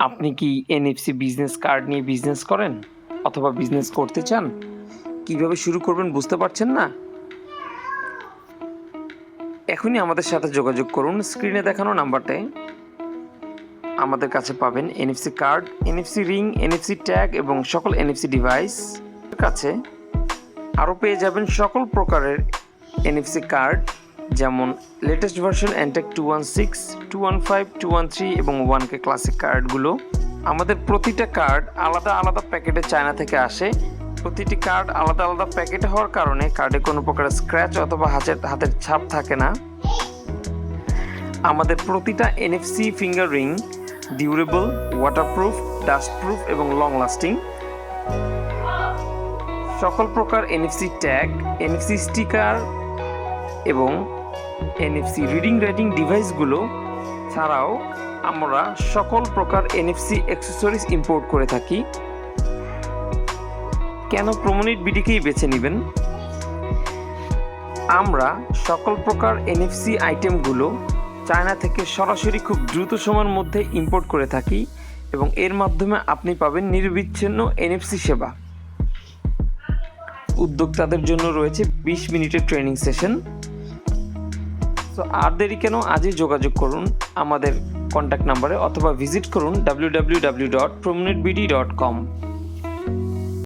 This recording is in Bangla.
আপনি কি এনএফসি বিজনেস কার্ড নিয়ে বিজনেস করেন? অথবা বিজনেস করতে চান? কীভাবে শুরু করবেন বুঝতে পারছেন না? এখনই আমাদের সাথে যোগাযোগ করুন। স্ক্রিনে দেখানো নাম্বারটায় আমাদের কাছে পাবেন NFC card NFC ring NFC tag এবং সকল এনএফসি ডিভাইস কাছে। আরও পেয়ে যাবেন সকল প্রকারের এনএফসি কার্ড যেমন latest version NTAG two one six two one five two one three এবং ওয়ান কে ক্লাসিক কার্ডগুলো আমাদের প্রতিটা কার্ড আলাদা আলাদা প্যাকেটে চায়না থেকে আসে। প্রতিটি কার্ড আলাদা আলাদা প্যাকেটে হওয়ার কারণে কার্ডে কোনো প্রকার স্ক্র্যাচ অথবা হাতের হাতের ছাপ থাকে না। আমাদের প্রতিটা NFC finger ring durable waterproof dustproof এবং লং লাস্টিং সকল প্রকার এনএফসি ট্যাগ এনএফসি স্টিকার এবং এনএফসি রিডিং রাইটিং ডিভাইসগুলো ছাড়াও আমরা সকল প্রকার এনএফসি অ্যাক্সেসরিজ ইম্পোর্ট করে থাকি। কেন প্রমোনিট বিডিকেই বেছে নেবেন? আমরা সকল প্রকার এনএফসি আইটেমগুলো চায়না থেকে সরাসরি খুব দ্রুত সময়ের মধ্যে ইম্পোর্ট করে থাকি এবং এর মাধ্যমে আপনি পাবেন নির্বিচ্ছিন্ন এনএফসি সেবা। উদ্যোক্তাদের জন্য রয়েছে বিশ মিনিটের ট্রেনিং সেশন তো আর দেরি কেন? আজই যোগাযোগ করুন আমাদের কন্ট্যাক্ট নাম্বারে অথবা ভিজিট করুন W W W dot dot com